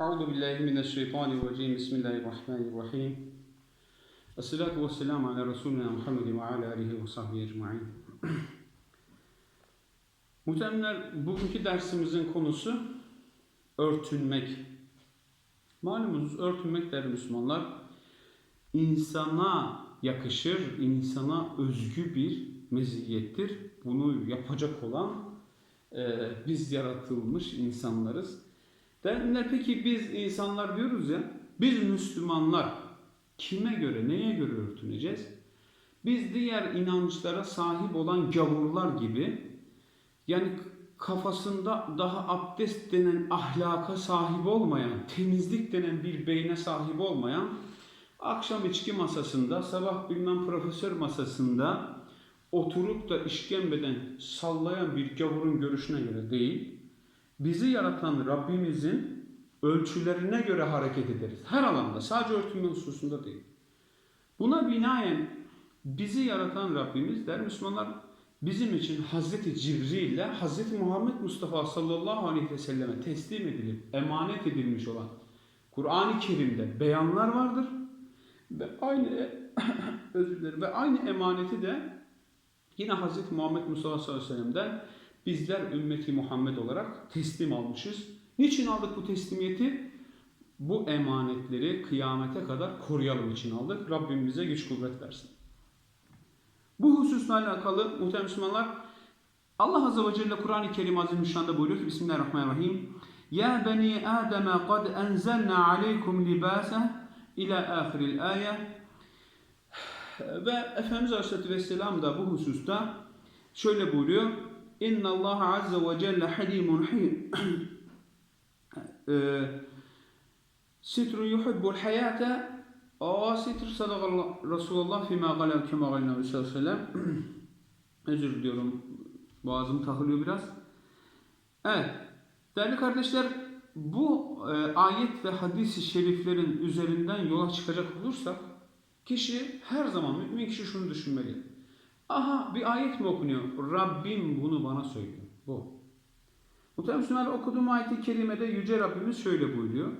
Euzu billahi mineşşeytanirracim. Bismillahirrahmanirrahim. Esselatu vesselamu ala Resulina Muhammed ve ala alihi ve sahbihi ecmaîn. Muhtemelen bugünkü dersimizin konusu örtünmek. Malumunuz örtünmek der Müslümanlar insana yakışır, insana özgü bir meziyettir. Bunu yapacak olan e, biz yaratılmış insanlarız. Derler peki biz insanlar diyoruz ya, biz Müslümanlar kime göre, neye göre örtüneceğiz? Biz diğer inançlara sahip olan gavurlar gibi, yani kafasında daha abdest denen ahlaka sahip olmayan, temizlik denen bir beyne sahip olmayan, akşam içki masasında, sabah bilmem profesör masasında oturup da işkembeden sallayan bir gavurun görüşüne göre değil, bizi yaratan Rabbimizin ölçülerine göre hareket ederiz. Her alanda, sadece örtünme hususunda değil. Buna binaen bizi yaratan Rabbimiz der Müslümanlar bizim için Hazreti Cibril ile Hazreti Muhammed Mustafa sallallahu aleyhi ve selleme teslim edilip emanet edilmiş olan Kur'an-ı Kerim'de beyanlar vardır. Ve aynı özür dilerim ve aynı emaneti de yine Hazreti Muhammed Mustafa sallallahu aleyhi ve sellem'den bizler ümmeti Muhammed olarak teslim almışız. Niçin aldık bu teslimiyeti? Bu emanetleri kıyamete kadar koruyalım için aldık. Rabbim bize güç kuvvet versin. Bu hususla alakalı muhterem Müslümanlar Allah Azze ve Celle Kur'an-ı Kerim Azimüşşan'da buyuruyor ki Bismillahirrahmanirrahim Ya beni Adem kad enzelna aleykum libasa ila ahiril ayet ve Efendimiz Aleyhisselatü Vesselam da bu hususta şöyle buyuruyor İnna Allah Azze ve Celle halimun him Sitru yuhibbul hayata Aa sitr sadakallah Resulullah fîmâ galâ kemâ sellem Özür diliyorum. Boğazım takılıyor biraz. Evet. Değerli kardeşler bu e, ayet ve hadis-i şeriflerin üzerinden yola çıkacak olursak kişi her zaman mümin kişi şunu düşünmeli. Aha bir ayet mi okunuyor? Rabbim bunu bana söylüyor. Bu. Muhtemelen Müslümanlar okuduğum ayet-i kerimede Yüce Rabbimiz şöyle buyuruyor.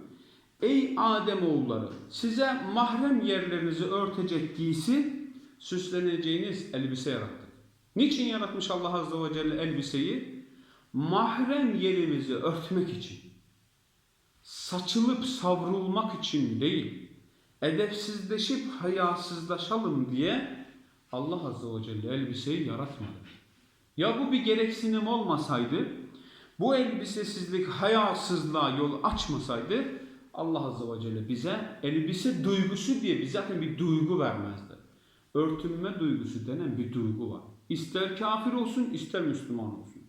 Ey Adem oğulları size mahrem yerlerinizi örtecek giysi süsleneceğiniz elbise yarattık. Niçin yaratmış Allah Azze ve Celle elbiseyi? Mahrem yerimizi örtmek için. Saçılıp savrulmak için değil. Edepsizleşip hayasızlaşalım diye Allah Azze ve Celle elbiseyi yaratmadı. Ya bu bir gereksinim olmasaydı, bu elbisesizlik hayasızlığa yol açmasaydı Allah Azze ve Celle bize elbise duygusu diye bir zaten bir duygu vermezdi. Örtünme duygusu denen bir duygu var. İster kafir olsun ister Müslüman olsun.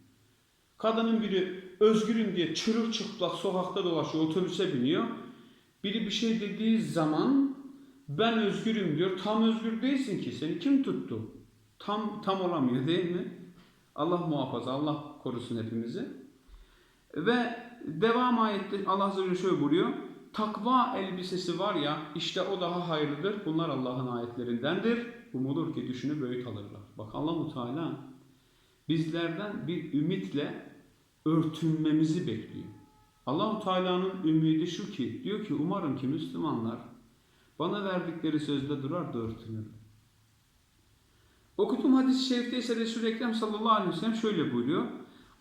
Kadının biri özgürüm diye çırılçıplak sokakta dolaşıyor, otobüse biniyor. Biri bir şey dediği zaman ben özgürüm diyor. Tam özgür değilsin ki. Seni kim tuttu? Tam tam olamıyor değil mi? Allah muhafaza, Allah korusun hepimizi. Ve devam ayette Allah Azze ve şöyle buyuruyor. Takva elbisesi var ya işte o daha hayırlıdır. Bunlar Allah'ın ayetlerindendir. Umulur ki düşünü böyük alırlar. Bak Allah-u Teala bizlerden bir ümitle örtünmemizi bekliyor. Allahu Teala'nın ümidi şu ki diyor ki umarım ki Müslümanlar bana verdikleri sözde durar da örtünür. Okuduğum hadis-i şerifte ise Resul-i Ekrem sallallahu aleyhi ve sellem şöyle buyuruyor.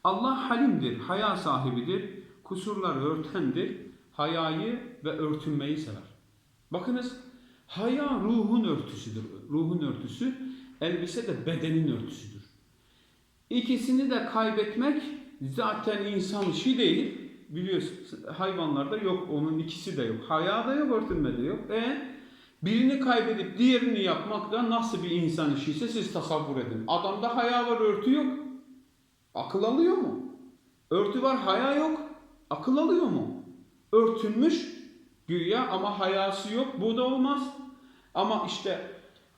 Allah halimdir, haya sahibidir, kusurları örtendir, hayayı ve örtünmeyi sever. Bakınız haya ruhun örtüsüdür. Ruhun örtüsü, elbise de bedenin örtüsüdür. İkisini de kaybetmek zaten insan işi değil. Biliyorsunuz hayvanlarda yok, onun ikisi de yok. Haya da yok, örtünme de yok. E birini kaybedip diğerini yapmak da nasıl bir insan işiyse siz tasavvur edin. Adamda haya var, örtü yok. Akıl alıyor mu? Örtü var, haya yok. Akıl alıyor mu? Örtünmüş güya ama hayası yok. Bu da olmaz. Ama işte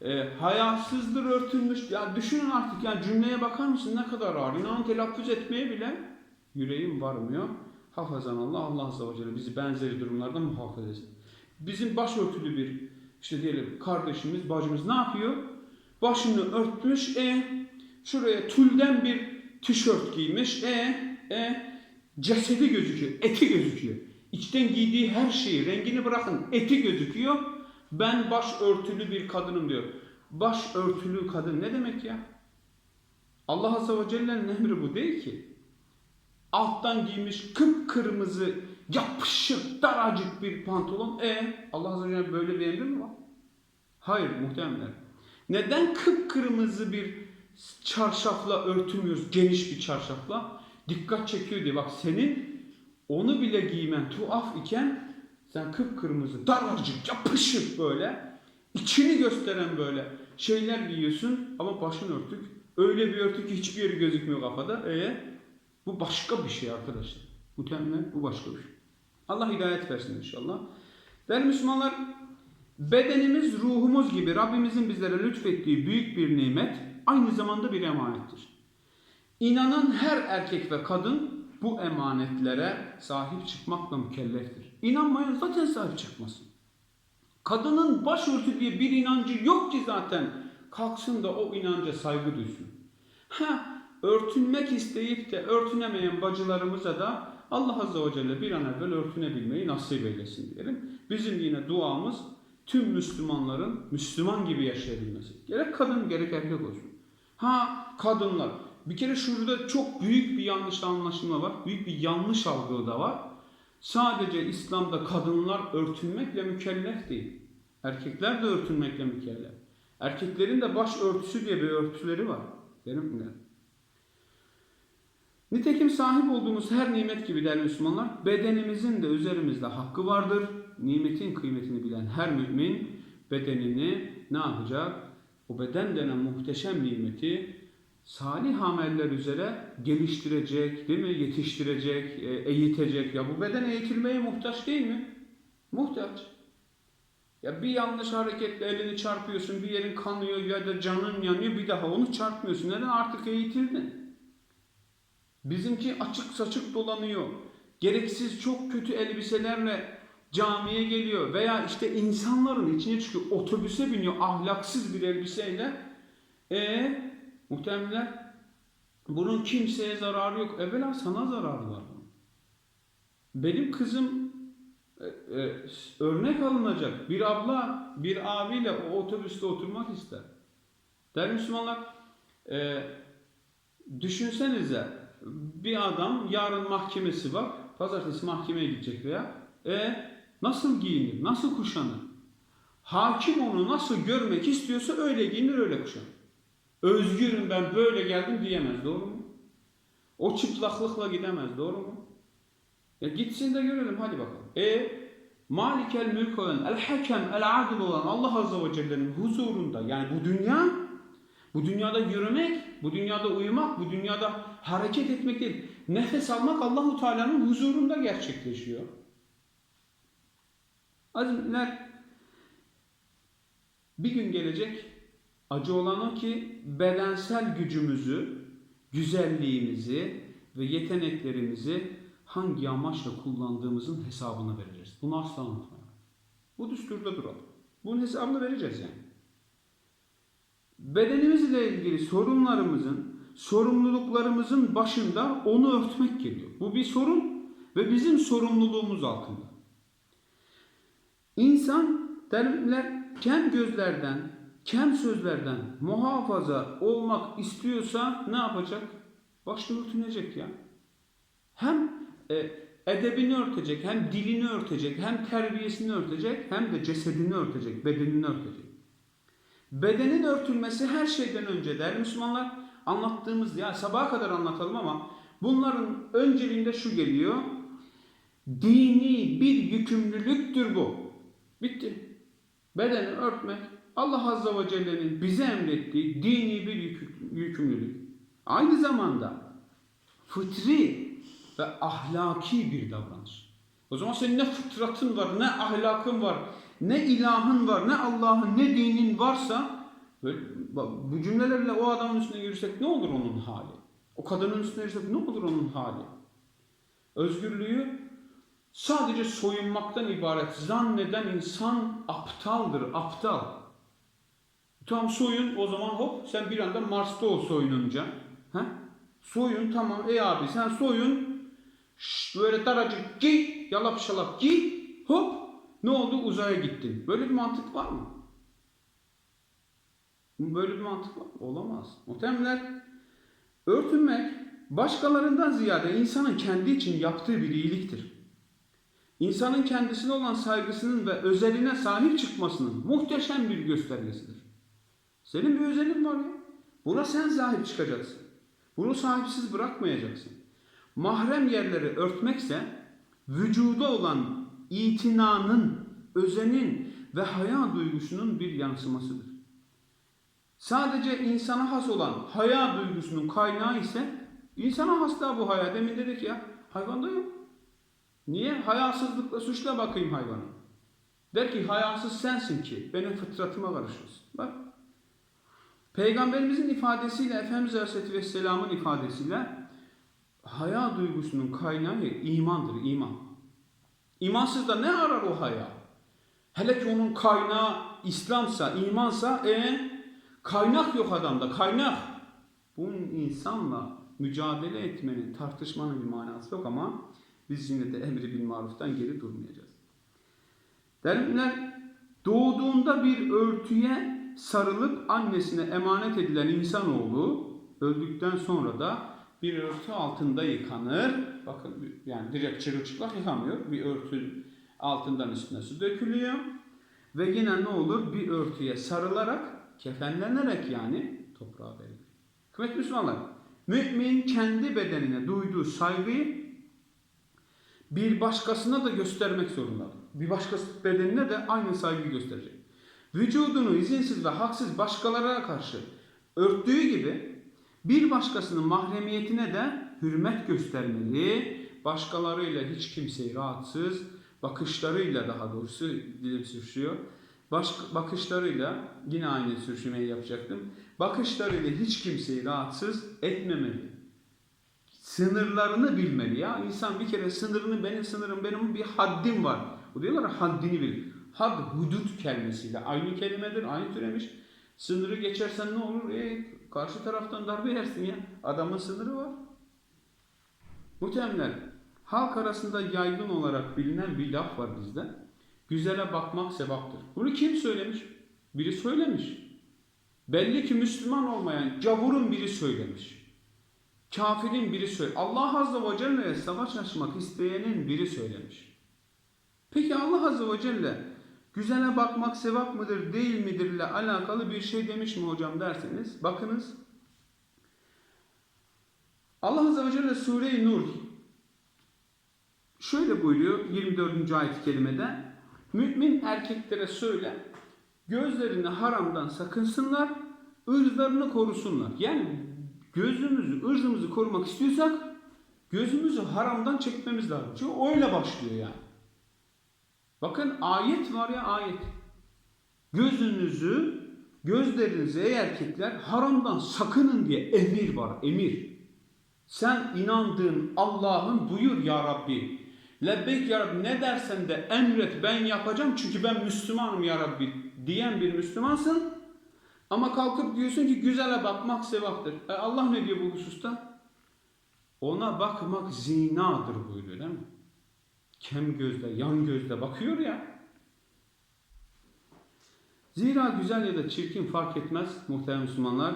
e, hayasızdır örtülmüş. Ya düşünün artık yani cümleye bakar mısın ne kadar ağır. İnanın telaffuz etmeye bile yüreğim varmıyor. Hafazan Allah, Allah Azze ve Celle bizi benzeri durumlardan muhafaza etsin. Bizim başörtülü bir işte diyelim kardeşimiz, bacımız ne yapıyor? Başını örtmüş, e şuraya tülden bir tişört giymiş, e e cesedi gözüküyor, eti gözüküyor. içten giydiği her şeyi, rengini bırakın, eti gözüküyor. Ben baş örtülü bir kadınım diyor. Baş örtülü kadın ne demek ya? Allah Azze ve Celle'nin emri bu değil ki. Alttan giymiş kıpkırmızı yapışık daracık bir pantolon. E Allah Azze ve Celle böyle bir emri mi var? Hayır muhtemelen. Neden kıpkırmızı bir çarşafla örtünmüyoruz, geniş bir çarşafla? Dikkat çekiyor diye. Bak senin onu bile giymen tuhaf iken sen kıpkırmızı, daracık, yapışık böyle içini gösteren böyle şeyler giyiyorsun ama başın örtük. Öyle bir örtük ki hiçbir yeri gözükmüyor kafada. E bu başka bir şey arkadaşlar. Muhtemelen bu başka bir şey. Allah hidayet versin inşallah. Değerli Müslümanlar bedenimiz ruhumuz gibi Rabbimizin bizlere lütfettiği büyük bir nimet aynı zamanda bir emanettir. İnanan her erkek ve kadın bu emanetlere sahip çıkmakla mükelleftir. İnanmayan zaten sahip çıkmasın. Kadının başörtü diye bir inancı yok ki zaten kalksın da o inanca saygı duysun. Ha, örtünmek isteyip de örtünemeyen bacılarımıza da Allah Azze ve Celle bir an evvel örtünebilmeyi nasip eylesin diyelim. Bizim yine duamız tüm Müslümanların Müslüman gibi yaşayabilmesi. Gerek kadın gerek erkek olsun. Ha kadınlar. Bir kere şurada çok büyük bir yanlış anlaşılma var. Büyük bir yanlış algı da var. Sadece İslam'da kadınlar örtünmekle mükellef değil. Erkekler de örtünmekle mükellef. Erkeklerin de baş örtüsü diye bir örtüleri var. Benim? Nitekim sahip olduğumuz her nimet gibi değerli Müslümanlar, bedenimizin de üzerimizde hakkı vardır. Nimetin kıymetini bilen her mümin bedenini ne yapacak? O beden denen muhteşem nimeti salih ameller üzere geliştirecek, değil mi? Yetiştirecek, e, eğitecek. Ya bu beden eğitilmeye muhtaç değil mi? Muhtaç. Ya bir yanlış hareketle elini çarpıyorsun, bir yerin kanıyor ya da canın yanıyor, bir daha onu çarpmıyorsun. Neden? Artık eğitildin. Bizimki açık saçık dolanıyor. Gereksiz çok kötü elbiselerle camiye geliyor veya işte insanların içine çıkıyor. Otobüse biniyor ahlaksız bir elbiseyle. E muhtemelen bunun kimseye zararı yok. Evvela sana zararı var. Benim kızım e, e, örnek alınacak. Bir abla bir abiyle o otobüste oturmak ister. Değerli Müslümanlar e, düşünsenize bir adam yarın mahkemesi var. Pazartesi mahkemeye gidecek veya e nasıl giyinir? Nasıl kuşanır? Hakim onu nasıl görmek istiyorsa öyle giyinir, öyle kuşanır. Özgürüm ben böyle geldim diyemez. Doğru mu? O çıplaklıkla gidemez. Doğru mu? Ya gitsin de görelim hadi bakalım. E Malikel mülk olan, el hakem, el adil olan Allah Azze ve Celle'nin huzurunda yani bu dünya bu dünyada yürümek, bu dünyada uyumak, bu dünyada hareket etmek değil. Nefes almak Allahu Teala'nın huzurunda gerçekleşiyor. Azimler bir gün gelecek acı olan o ki bedensel gücümüzü, güzelliğimizi ve yeteneklerimizi hangi amaçla kullandığımızın hesabını vereceğiz. Bunu asla unutmayın. Bu düsturda duralım. Bunun hesabını vereceğiz yani. Bedenimizle ilgili sorunlarımızın, sorumluluklarımızın başında onu örtmek geliyor. Bu bir sorun ve bizim sorumluluğumuz altında. İnsan derler kem gözlerden, kem sözlerden muhafaza olmak istiyorsa ne yapacak? Başta örtünecek ya. Hem e, edebini örtecek, hem dilini örtecek, hem terbiyesini örtecek, hem de cesedini örtecek, bedenini örtecek. Bedenin örtülmesi her şeyden önce der Müslümanlar anlattığımız ya sabaha kadar anlatalım ama bunların önceliğinde şu geliyor. Dini bir yükümlülüktür bu. Bitti. Bedeni örtmek Allah Azze ve Celle'nin bize emrettiği dini bir yükümlülük. Aynı zamanda fıtri ve ahlaki bir davranış. O zaman senin ne fıtratın var, ne ahlakın var, ne ilahın var, ne Allah'ın, ne dinin varsa böyle, bu cümlelerle o adamın üstüne yürüsek ne olur onun hali? O kadının üstüne yürüsek ne olur onun hali? Özgürlüğü sadece soyunmaktan ibaret zanneden insan aptaldır, aptal. Tam soyun o zaman hop sen bir anda Mars'ta ol soyununca. He? Soyun tamam ey abi sen soyun Şşş, böyle daracık giy, yalap şalap giy, hop ne oldu uzaya gittin. Böyle bir mantık var mı? Böyle bir mantık var mı? Olamaz. Muhtemelenler örtünmek başkalarından ziyade insanın kendi için yaptığı bir iyiliktir. İnsanın kendisine olan saygısının ve özeline sahip çıkmasının muhteşem bir göstergesidir. Senin bir özelin var ya. Buna sen sahip çıkacaksın. Bunu sahipsiz bırakmayacaksın. Mahrem yerleri örtmekse vücuda olan itinanın, özenin ve haya duygusunun bir yansımasıdır. Sadece insana has olan haya duygusunun kaynağı ise insana has da bu haya. Demin dedik ya hayvanda yok. Niye? Hayasızlıkla suçla bakayım hayvanı. Der ki hayasız sensin ki benim fıtratıma karışıyorsun. Bak. Peygamberimizin ifadesiyle Efendimiz Aleyhisselatü Vesselam'ın ifadesiyle haya duygusunun kaynağı imandır, iman. İmansız da ne arar o haya? Hele ki onun kaynağı İslamsa, imansa e kaynak yok adamda, kaynak. Bunun insanla mücadele etmenin, tartışmanın bir manası yok ama biz yine de emri bil maruftan geri durmayacağız. Derler doğduğunda bir örtüye sarılıp annesine emanet edilen insanoğlu öldükten sonra da bir örtü altında yıkanır. Bakın yani direkt çırılçıplak yıkamıyor. Bir örtü altından üstüne su dökülüyor. Ve yine ne olur? Bir örtüye sarılarak, kefenlenerek yani toprağa verilir. Kıymetli Müslümanlar, mümin kendi bedenine duyduğu saygıyı bir başkasına da göstermek zorundadır. Bir başkası bedenine de aynı saygıyı gösterecek. Vücudunu izinsiz ve haksız başkalarına karşı örttüğü gibi bir başkasının mahremiyetine de hürmet göstermeli. Başkalarıyla hiç kimseyi rahatsız, bakışlarıyla daha doğrusu dilim sürüşüyor. Baş, bakışlarıyla yine aynı sürüşmeyi yapacaktım. Bakışlarıyla hiç kimseyi rahatsız etmemeli. Sınırlarını bilmeli ya. İnsan bir kere sınırını, benim sınırım, benim bir haddim var. Bu diyorlar haddini bil. Had, hudut kelimesiyle aynı kelimedir, aynı türemiş. Sınırı geçersen ne olur? E, karşı taraftan darbe yersin ya. Adamın sınırı var. Muhtemelen halk arasında yaygın olarak bilinen bir laf var bizde. Güzele bakmak sevaptır. Bunu kim söylemiş? Biri söylemiş. Belli ki Müslüman olmayan gavurun biri söylemiş. Kafirin biri söylemiş. Allah Azze ve Celle'ye savaş açmak isteyenin biri söylemiş. Peki Allah Azze ve Celle güzele bakmak sevap mıdır değil midir ile alakalı bir şey demiş mi hocam derseniz bakınız. Allah Azze ve Celle Sure-i Nur şöyle buyuruyor 24. ayet-i kerimede Mümin erkeklere söyle gözlerini haramdan sakınsınlar ırzlarını korusunlar. Yani gözümüzü, ırzımızı korumak istiyorsak gözümüzü haramdan çekmemiz lazım. Çünkü öyle başlıyor yani. Bakın ayet var ya ayet. Gözünüzü, gözlerinizi ey erkekler haramdan sakının diye emir var, emir. Sen inandığın Allah'ın buyur ya Rabbi. Lebbeyk ya Rabbi ne dersen de emret ben yapacağım çünkü ben Müslümanım ya Rabbi diyen bir Müslümansın. Ama kalkıp diyorsun ki güzele bakmak sevaptır. E Allah ne diyor bu hususta? Ona bakmak zinadır buyuruyor değil mi? Kem gözle, yan gözle bakıyor ya. Zira güzel ya da çirkin fark etmez muhterem Müslümanlar.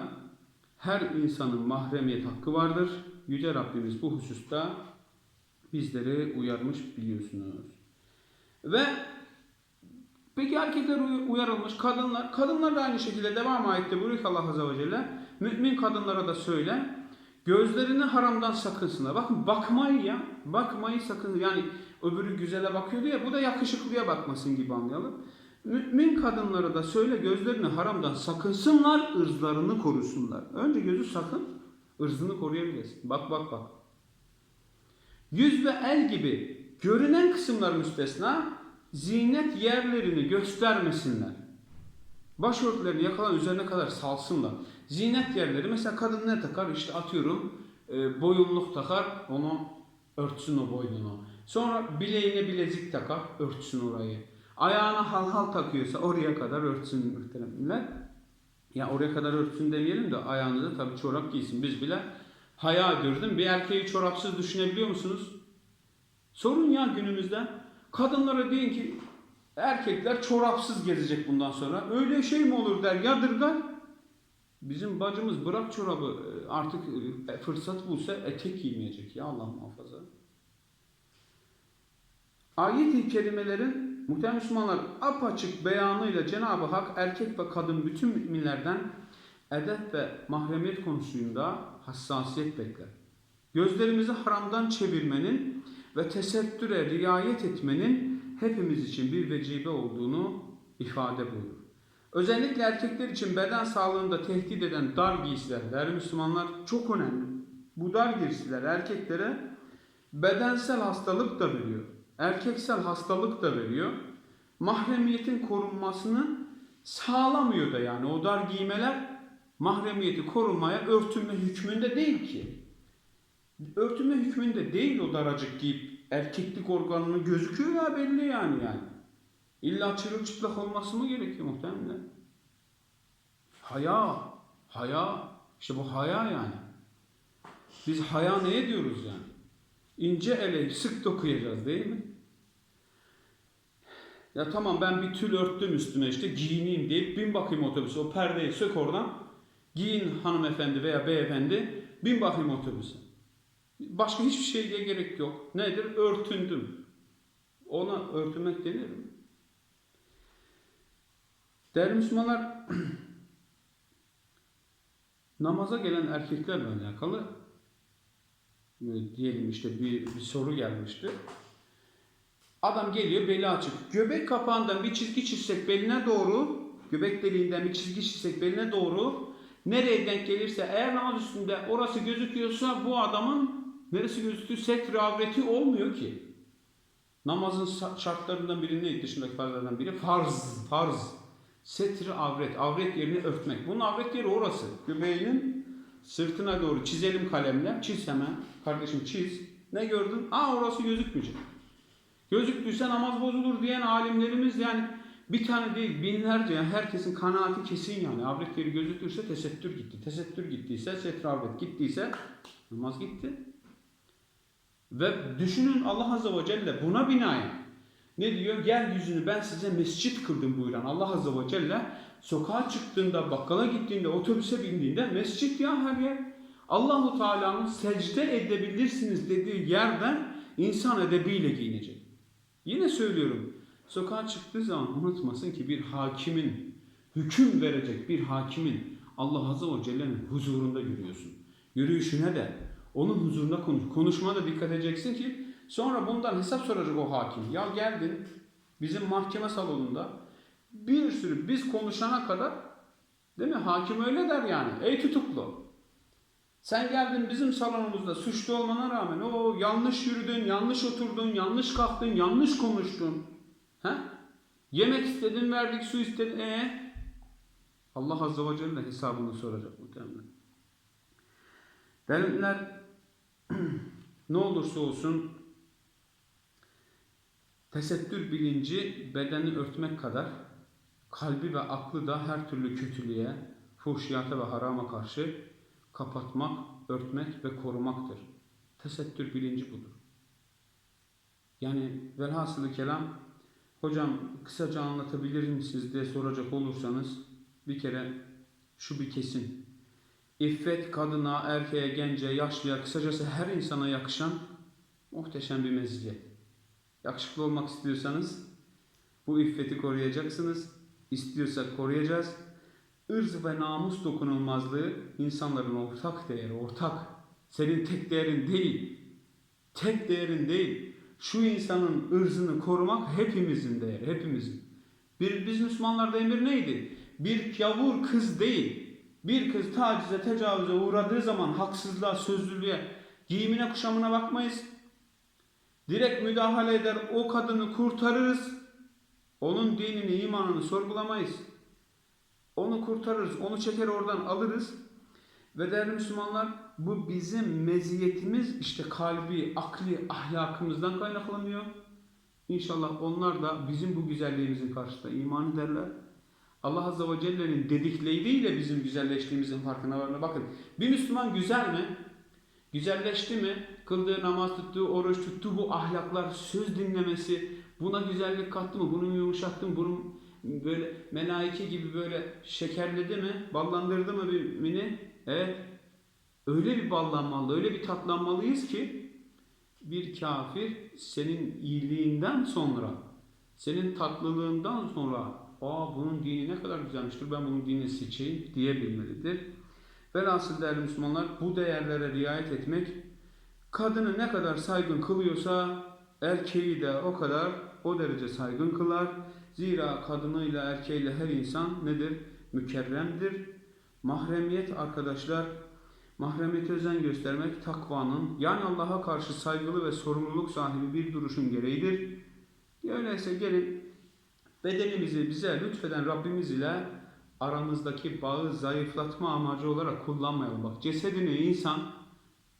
Her insanın mahremiyet hakkı vardır. Yüce Rabbimiz bu hususta bizleri uyarmış biliyorsunuz. Ve peki erkekler uyarılmış, kadınlar, kadınlar da aynı şekilde devam ayette buyuruyor Allah Azze ve Celle. Mümin kadınlara da söyle, gözlerini haramdan sakınsınlar. Bakın bakmayı ya, bakmayı sakın. Yani öbürü güzele bakıyordu ya, bu da yakışıklıya bakmasın gibi anlayalım. Mümin kadınlara da söyle gözlerini haramdan sakınsınlar, ırzlarını korusunlar. Önce gözü sakın, ırzını koruyabilirsin. Bak bak bak. Yüz ve el gibi görünen kısımlar müstesna zinet yerlerini göstermesinler. Başörtülerini yakalan üzerine kadar salsınlar. Zinet yerleri mesela kadın ne takar? İşte atıyorum e, boyunluk takar onu örtsün o boynunu. Sonra bileğine bilezik takar örtsün orayı. Ayağına halhal takıyorsa oraya kadar örtsün muhteremler. Ya oraya kadar örtsün demeyelim de ayağında da tabii çorap giysin. Biz bile değil mi? Bir erkeği çorapsız düşünebiliyor musunuz? Sorun ya günümüzde. Kadınlara deyin ki erkekler çorapsız gezecek bundan sonra. Öyle şey mi olur der yadırgar. Bizim bacımız bırak çorabı e, artık e, fırsat bulsa etek giymeyecek ya Allah muhafaza. Ayet-i kerimelerin muhtemelen Müslümanlar apaçık beyanıyla Cenab-ı Hak erkek ve kadın bütün müminlerden edep ve mahremiyet konusunda hassasiyet bekler. Gözlerimizi haramdan çevirmenin ve tesettüre riayet etmenin hepimiz için bir vecibe olduğunu ifade buyurur. Özellikle erkekler için beden sağlığında tehdit eden dar giysiler, değerli Müslümanlar çok önemli. Bu dar giysiler erkeklere bedensel hastalık da veriyor. Erkeksel hastalık da veriyor. Mahremiyetin korunmasını sağlamıyor da yani o dar giymeler mahremiyeti korumaya örtünme hükmünde değil ki. Örtünme hükmünde değil o daracık giyip erkeklik organını gözüküyor ya belli yani yani. İlla çırılçıplak olması mı gerekiyor muhtemelen? Haya, haya, işte bu haya yani. Biz haya neye diyoruz yani? İnce ele sık dokuyacağız değil mi? Ya tamam ben bir tül örttüm üstüme işte giyineyim deyip bin bakayım otobüse. O perdeyi sök oradan. Giyin hanımefendi veya beyefendi. Bin bakayım otobüse. Başka hiçbir şeye gerek yok. Nedir? Örtündüm. Ona örtünmek denir mi? Değerli Müslümanlar namaza gelen erkeklerle alakalı e, diyelim işte bir, bir soru gelmişti. Adam geliyor beli açık. Göbek kapağından bir çizgi çizsek beline doğru, göbek deliğinden bir çizgi çizsek beline doğru nereye denk gelirse eğer namaz üstünde orası gözüküyorsa bu adamın neresi gözüktüğü setri avreti olmuyor ki. Namazın şartlarından biri neydi dışındaki farzlardan biri? Farz. Farz. Setri avret. Avret yerini örtmek. Bunun avret yeri orası. Göbeğinin sırtına doğru çizelim kalemle. Çiz hemen. Kardeşim çiz. Ne gördün? Aa orası gözükmeyecek. Gözüktüyse namaz bozulur diyen alimlerimiz yani bir tane değil binlerce yani herkesin kanaati kesin yani. Avret yeri gözükürse tesettür gitti. Tesettür gittiyse setri avret gittiyse namaz gitti. Ve düşünün Allah Azze ve Celle buna binaen ne diyor? Yeryüzünü ben size mescit kıldım buyuran Allah Azze ve Celle sokağa çıktığında, bakkala gittiğinde, otobüse bindiğinde mescit ya her yer. Allahu Teala'nın secde edebilirsiniz dediği yerden insan edebiyle giyinecek. Yine söylüyorum. Sokağa çıktığı zaman unutmasın ki bir hakimin, hüküm verecek bir hakimin Allah Azze ve Celle'nin huzurunda yürüyorsun. Yürüyüşüne de onun huzurunda konuş. Konuşmana da dikkat edeceksin ki sonra bundan hesap soracak o hakim. Ya geldin bizim mahkeme salonunda bir sürü biz konuşana kadar değil mi? Hakim öyle der yani. Ey tutuklu. Sen geldin bizim salonumuzda suçlu olmana rağmen o yanlış yürüdün, yanlış oturdun, yanlış kalktın, yanlış konuştun. He? Yemek istedin, verdik, su istedin. E Allah Azze ve Celle hesabını soracak muhtemelen. Benimler ne olursa olsun tesettür bilinci bedeni örtmek kadar kalbi ve aklı da her türlü kötülüğe, fuhşiyata ve harama karşı kapatmak, örtmek ve korumaktır. Tesettür bilinci budur. Yani velhasılı kelam hocam kısaca anlatabilir misiniz diye soracak olursanız bir kere şu bir kesin. İffet kadına, erkeğe, gence, yaşlıya, kısacası her insana yakışan muhteşem bir meziyet. Yakışıklı olmak istiyorsanız bu iffeti koruyacaksınız. İstiyorsak koruyacağız. Irz ve namus dokunulmazlığı insanların ortak değeri, ortak. Senin tek değerin değil. Tek değerin değil. Şu insanın ırzını korumak hepimizin değeri, hepimizin. Bir, biz Müslümanlarda emir neydi? Bir yavur kız değil, bir kız tacize, tecavüze uğradığı zaman haksızlığa, sözlülüğe, giyimine, kuşamına bakmayız. Direkt müdahale eder, o kadını kurtarırız. Onun dinini, imanını sorgulamayız. Onu kurtarırız, onu çeker oradan alırız. Ve değerli Müslümanlar bu bizim meziyetimiz işte kalbi, akli, ahlakımızdan kaynaklanıyor. İnşallah onlar da bizim bu güzelliğimizin karşısında iman ederler. Allah Azze ve Celle'nin dedikleriyle bizim güzelleştiğimizin farkına varlar. Bakın bir Müslüman güzel mi? Güzelleşti mi? Kıldığı namaz tuttuğu, oruç tuttuğu bu ahlaklar, söz dinlemesi buna güzellik kattı mı? Bunu yumuşattı mı? Bunu böyle melaike gibi böyle şekerledi mi? Ballandırdı mı mümini? Evet. Öyle bir ballanmalı, öyle bir tatlanmalıyız ki bir kafir senin iyiliğinden sonra, senin tatlılığından sonra aa bunun dini ne kadar güzelmiştir ben bunun dinini seçeyim diyebilmelidir. Velhasıl değerli Müslümanlar bu değerlere riayet etmek kadını ne kadar saygın kılıyorsa erkeği de o kadar o derece saygın kılar. Zira kadınıyla erkeğiyle her insan nedir? Mükerremdir. Mahremiyet arkadaşlar Mahremiyete özen göstermek takvanın yani Allah'a karşı saygılı ve sorumluluk sahibi bir duruşun gereğidir. Öyleyse gelin bedenimizi bize lütfeden Rabbimiz ile aramızdaki bağı zayıflatma amacı olarak kullanmayalım. Bak cesedini insan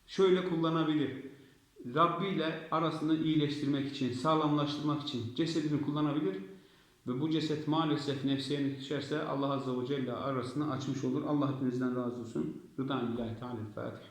şöyle kullanabilir. Rabbi ile arasını iyileştirmek için, sağlamlaştırmak için cesedini kullanabilir. Ve bu ceset maalesef nefsine düşerse Allah Azze ve Celle arasını açmış olur. Allah hepinizden razı olsun. Rıdan İllahi Teala Fatiha.